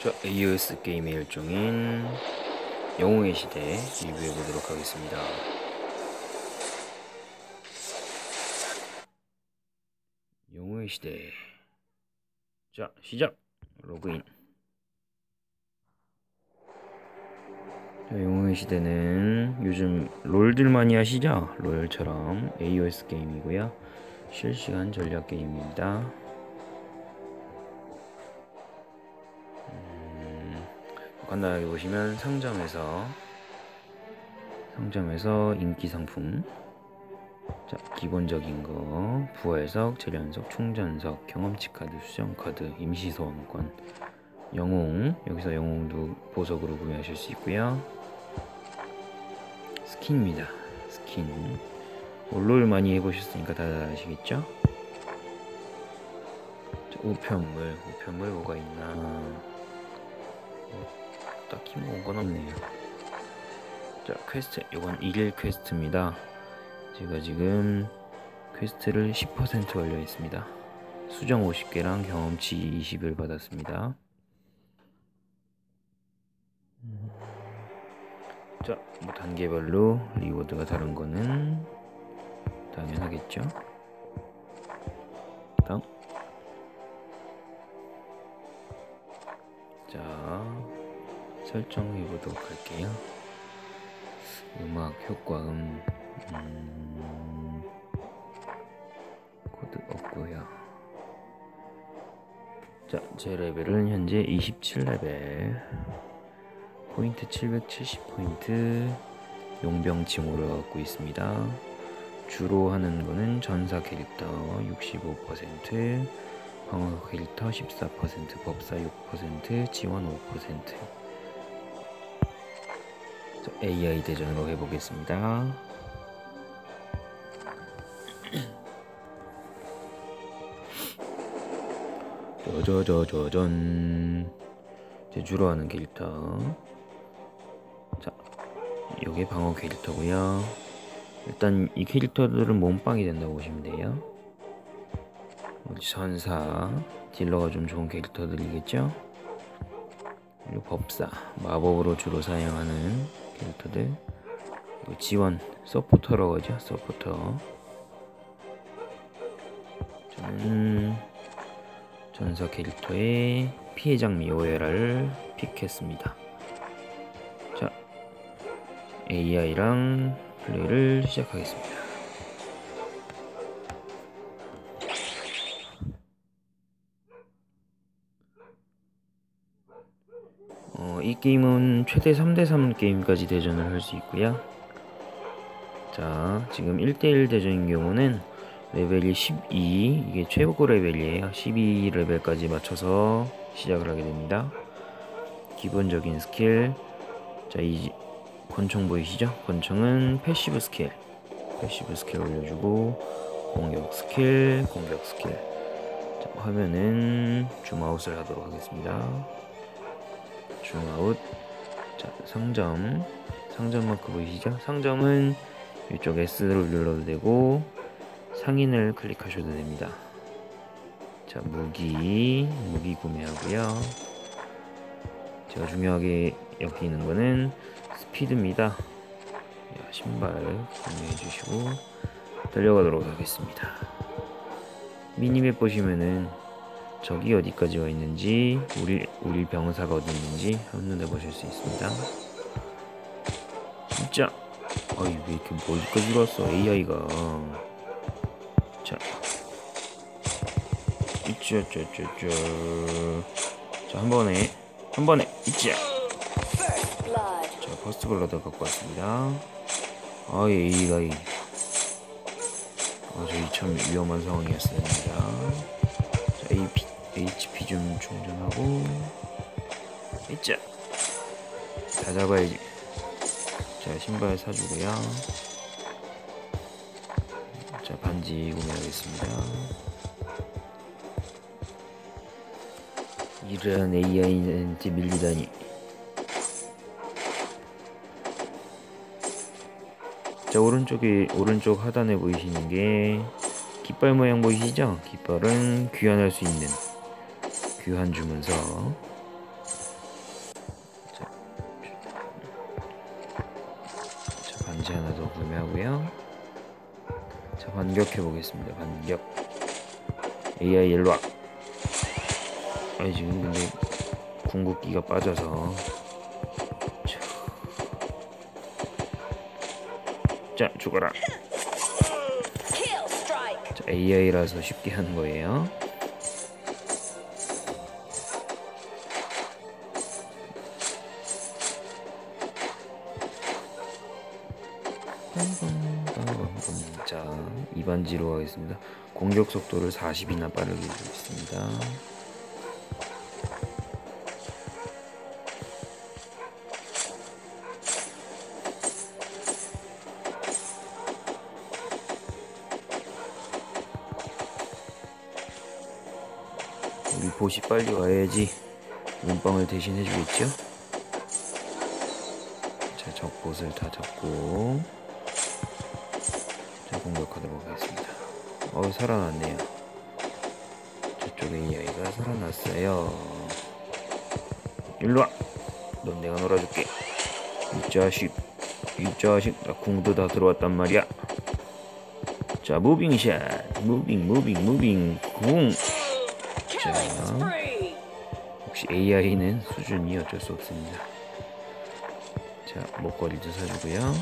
자, AOS 게임의 일종인 영웅의 시대 리뷰해 보도록 하겠습니다. 영웅의 시대. 자, 시작. 로그인. 자, 영웅의 시대는 요즘 롤들 많이 하시죠? 롤처럼 AOS 게임이고요. 실시간 전략 게임입니다. 간단하게 보시면 상점에서 상점에서 인기 상품. 자 기본적인 거. 부하해석, 재련석, 충전석, 경험치 카드, 수정 카드, 임시 소원권 영웅. 여기서 영웅도 보석으로 구매하실 수 있고요. 스킨입니다. 스킨. 롤 많이 해보셨으니까 다들 아시겠죠? 우편물. 우편물 뭐가 있나 딱히 뭐건 없네요 자 퀘스트 이건 1일 퀘스트입니다 제가 지금 퀘스트를 10% 완료 했습니다 수정 50개랑 경험치 20을 받았습니다 자, 뭐 단계별로 리워드가 다른 거는 당연하겠죠. 다음. 자, 설정해 보도록 할게요. 음악 효과음 음, 코드 없고요. 자, 제 레벨은 현재 27레벨. 포인트 770포인트 용병 칭호를 갖고 있습니다. 주로 하는 거는 전사 캐릭터 65%, 방어 캐릭터 14%, 법사 6%, 지원 5%. 자, AI 대전으로 해보겠습니다. 저저저저전 제 주로 하는 캐릭터. 자 요게 방어 캐릭터고요. 일단 이 캐릭터들은 몸빵이 된다고 보시면 돼요. 선사 딜러가 좀 좋은 캐릭터들이겠죠? 그리고 법사 마법으로 주로 사용하는 캐릭터들 지원 서포터라고 하죠? 서포터. 저는 전사 캐릭터의 피해 장미 오에라를 픽했습니다. 자 AI랑 플레이를 시작하겠습니다 게임은 최대 3대3 게임까지 대전을 할 수 있고요. 자 지금 1대1 대전인 경우는 레벨이 12 이게 최고 레벨이에요. 12 레벨까지 맞춰서 시작을 하게 됩니다. 기본적인 스킬. 자 이 권총 보이시죠? 권총은 패시브 스킬. 패시브 스킬 올려주고 공격 스킬 공격 스킬. 자, 화면은 줌아웃을 하도록 하겠습니다 줌아웃 자 상점 상점 마크 보이시죠 상점은 이쪽 S를 눌러도 되고 상인을 클릭하셔도 됩니다. 자, 무기, 무기 구매하고요. 제가 중요하게 여기는 거는 스피드입니다. 자, 신발 구매해 주시고 달려가도록 하겠습니다. 미니맵 보시면은 적이 어디까지 와 있는지 우리 우리 병사가 어디 있는지 한눈에 보실 수 있습니다. 진짜 아이 왜 이렇게 멀리까지 왔어 AI가 자, 있죠, 저, 저, 저. 자, 한 번에, 한 번에, 있죠. 자, 퍼스트 블러드 갖고 왔습니다. 아, A가 이. 아, 저희 참 위험한 상황이었습니다. 자, AP, HP 좀 충전하고, 있죠. 다 잡아야지. 자, 신발 사주고요. 자 반지 구매하겠습니다 이런 AI한테 밀리다니 자 오른쪽에 오른쪽 하단에 보이시는 게 깃발 모양 보이시죠? 깃발은 귀환할 수 있는 귀환 주문서. 자, 자 반지 하나 더 구매하고요. 자 반격해 보겠습니다. 반격. AI 일로와. 아니 지금 근데 궁극기가 빠져서. 자. 죽어라. 자, AI라서 쉽게 하는 거예요. 자, 2반지로 하겠습니다. 공격 속도를 40이나 빠르게 해주겠습니다. 우리 보시 빨리 와야지 몸빵을 대신 해주겠죠? 자, 적봇을 다 잡고 자, 공격하도록 하겠습니다. 어, 살아났네요. 저쪽에 AI가 살아났어요. 일로와! 넌 내가 놀아줄게. 이 자식, 이 자식, 나 궁도 다 들어왔단 말이야. 자, 무빙샷, 무빙, 무빙, 무빙, 궁. 자, 혹시 AI는 수준이 어쩔 수 없습니다. 자, 목걸이도 사주고요.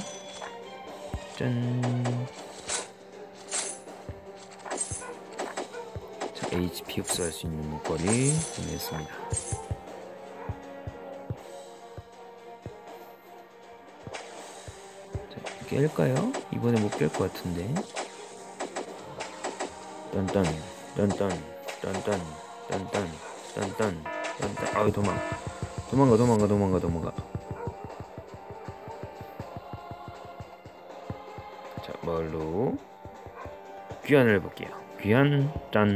짠. HP 흡수할 수 있는 구매했습니다. 자, 깰까요? 이번에 못 깰 것 같은데. 딴딴, 딴딴, 딴딴, 딴딴, 딴딴, 딴딴. 아유 도망. 도망가, 도망가, 도망가, 도망가. 자, 뭘로 귀환을 해볼게요. 귀환, 짠.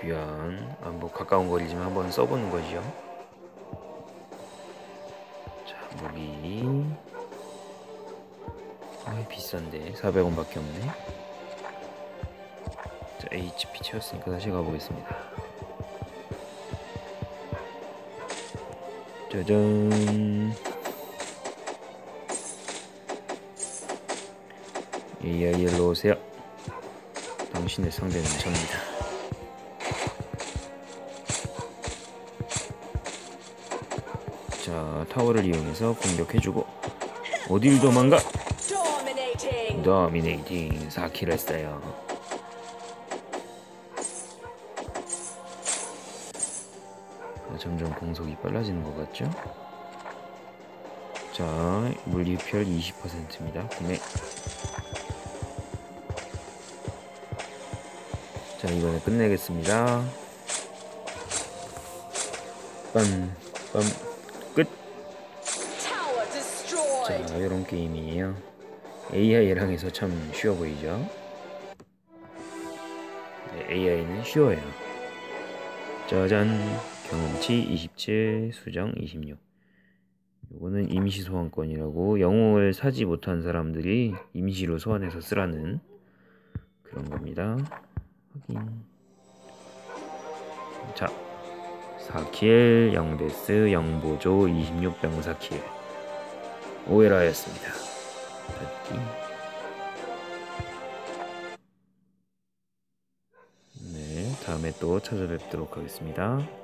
귀환. 아, 뭐 가까운 거리지만 한번 써보는 거죠. 자, 무기. 아, 비싼데 400원 밖에 없네. 자, HP 채웠으니까 다시 가보겠습니다. 짜잔. AI 일로 오세요. 당신의 상대는 접니다. 자, 타워를 이용해서 공격해주고 어딜 도망가? 도미네이팅 4킬 했어요. 점점 공속이 빨라지는 것 같죠? 자, 물리별 20%입니다. 구매. 자, 이번에 끝내겠습니다. 빰, 빰, 끝. 자, 이런 게임이에요. AI랑 해서 참 쉬워 보이죠? 네, AI는 쉬워요. 짜잔! 경험치 27, 수정 26. 요거는 임시 소환권이라고 영웅을 사지 못한 사람들이 임시로 소환해서 쓰라는 그런 겁니다. 확인. 자, 4킬, 0데스, 0보조, 26병 4킬. 오해라였습니다. 네, 다음에 또 찾아뵙도록 하겠습니다.